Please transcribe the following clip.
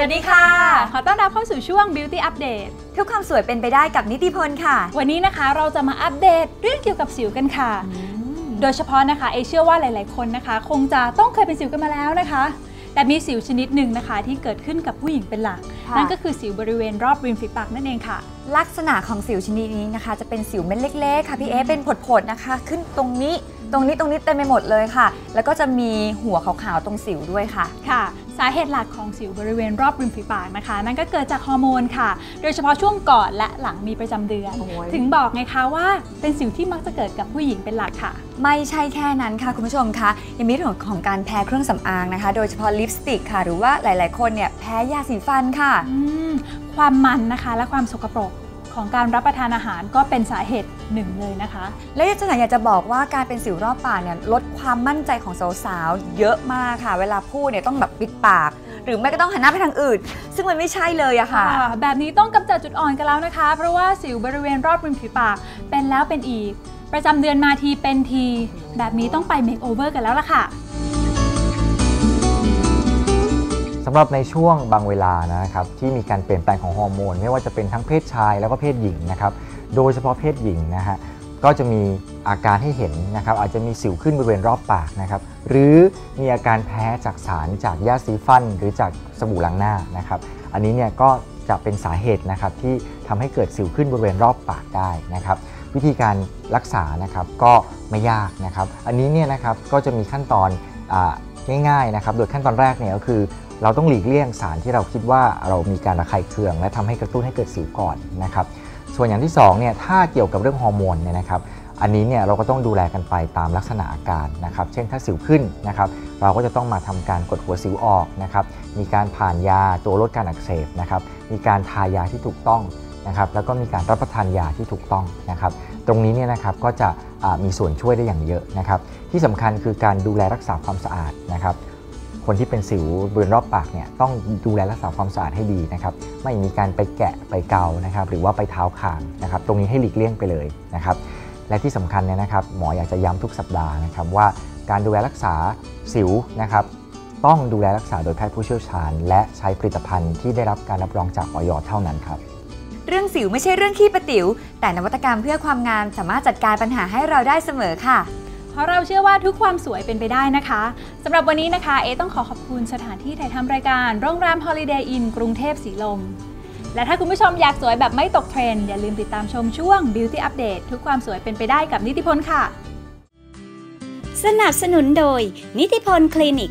วัสดีค่ะ ขอต้อนรับเข้าสู่ช่วง Beauty Update ทุกความสวยเป็นไปได้กับนิติพลค่ะ วันนี้นะคะเราจะมาอัปเดตเรื่องเกี่ยวกับสิวกันค่ะ โดยเฉพาะนะคะเอเชื่อว่าหลาย ๆ คนนะคะ คงจะต้องเคยเป็นสิวกันมาแล้วนะคะ แต่มีสิวชนิดหนึ่งนะคะที่เกิดขึ้นกับผู้หญิงเป็นหลักค่ะนั่นก็คือสิวบริเวณรอบริมฝีปากนั่นเองค่ะ ลักษณะของสิวชนิดนี้นะคะ จะเป็นสิวเม็ดเล็ก ๆ ค่ะพี่เอเป็นผดๆนะคะ ขึ้นตรงนี้ ตรงนี้ตรงนี้เต็มไปหมดเลยค่ะ แล้วก็จะมีหัวขาวๆตรงสิวด้วยค่ะ ค่ะ สาเหตุหลักของสิวบริเวณรอบริมฝีปากนะคะ นั่นก็เกิดจากฮอร์โมนค่ะ โดยเฉพาะช่วงก่อนและหลังมีประจำเดือน โอ้ย ถึงบอกไงคะว่าเป็นสิวที่มักจะเกิดกับผู้หญิงเป็นหลักค่ะ ไม่ใช่แค่นั้นค่ะคุณผู้ชมคะยังมีเรื่องของการแพ้เครื่องสำอางนะคะ โดยเฉพาะลิปสติกค่ะ หรือว่าหลายๆ คนเนี่ยแพ้ยาสีฟันค่ะ อืมความมันนะคะและความสกปรก ของการรับประทานอาหารก็เป็นสาเหตุหนึ่งเลยนะคะ และจะอยากจะบอกว่าการเป็นสิวรอบปากเนี่ยลดความมั่นใจของสาวๆเยอะมากค่ะ เวลาพูดเนี่ยต้องแบบปิดปาก หรือไม่ก็ต้องหันหน้าไปทางอื่น ซึ่งมันไม่ใช่เลยอะค่ะค่ะแบบนี้ต้องกำจัดจุดอ่อนกันแล้วนะคะ เพราะว่าสิวบริเวณรอบริมฝีปากเป็นแล้วเป็นอีก ประจำเดือนมาทีเป็นที แบบนี้ต้องไปเมคโอเวอร์กันแล้วล่ะค่ะ สำหรับในช่วงบางเวลานะครับที่มีการเปลี่ยนแปลงของฮอร์โมน ไม่ว่าจะเป็นทั้งเพศชายแล้วก็เพศหญิงนะครับโดยเฉพาะเพศหญิงนะฮะก็จะมีอาการให้เห็นนะครับอาจจะมีสิวขึ้นบริเวณรอบปากนะครับหรือมีอาการแพ้จากสารจากยาสีฟัน หรือจากสบู่ล้างหน้านะครับอันนี้เนี่ยก็จะเป็นสาเหตุนะครับที่ทำให้เกิดสิวขึ้นบริเวณรอบปากได้นะครับวิธีการรักษานะครับก็ไม่ยากนะครับ อันนี้เนี่ยนะครับก็จะมีขั้นตอนอ ง่ายๆนะครับ โดยขั้นตอนแรกเนี่ยก็คือเราต้องหลีกเลี่ยงสารที่เราคิดว่าเรามีการระคายเคือง และทำให้กระตุ้นให้เกิดสิวก่อนนะครับ ส่วนอย่างที่2เนี่ยถ้าเกี่ยวกับเรื่องฮอร์โมนเนี่ยนะครับ อันนี้เนี่ยเราก็ต้องดูแลกันไปตามลักษณะอาการนะครับ เช่นถ้าสิวขึ้นนะครับ เราก็จะต้องมาทำการกดหัวสิวออกนะครับ มีการผ่านยาตัวลดการอักเสบนะครับ มีการทายาที่ถูกต้อง นะครับแล้วก็มีการรับประทานยาที่ถูกต้องนะครับตรงนี้เนี่ยนะครับก็จะมีส่วนช่วยได้อย่างเยอะนะครับที่สำคัญคือการดูแลรักษาความสะอาดนะครับคนที่เป็นสิวบริเวณรอบปากเนี่ยต้องดูแลรักษาความสะอาดให้ดีนะครับไม่มีการไปแกะไปเกานะครับหรือว่าไปเท้าคางนะครับตรงนี้ให้หลีกเลี่ยงไปเลยนะครับและที่สำคัญเนี่ยนะครับหมออยากจะย้ำทุกสัปดาห์นะครับว่าการดูแลรักษาสิวนะครับต้องดูแลรักษาโดยแพทย์ผู้เชี่ยวชาญ และใช้ผลิตภัณฑ์ที่ได้รับการรับรองจากออยเท่านั้นครับ รื่องสิวไม่ใช่เรื่องขี้ประติ๋วแต่นวัตกรรมเพื่อความงามสามารถจัดการปัญหาให้เราได้เสมอค่ะ เพราะเราเชื่อว่าทุกความสวยเป็นไปได้นะคะสำหรับวันนี้นะคะ เอต้องขอขอบคุณสถานที่ถ่ายทำรายการโรงแรม Holiday Inn กรุงเทพสีลม และถ้าคุณผู้ชมอยากสวยแบบไม่ตกเทรนด์อย่าลืมติดตามชมช่วง Beauty Update ทุกความสวยเป็นไปได้กับนิติพลค่ะ สนับสนุนโดยนิติพลคลินิก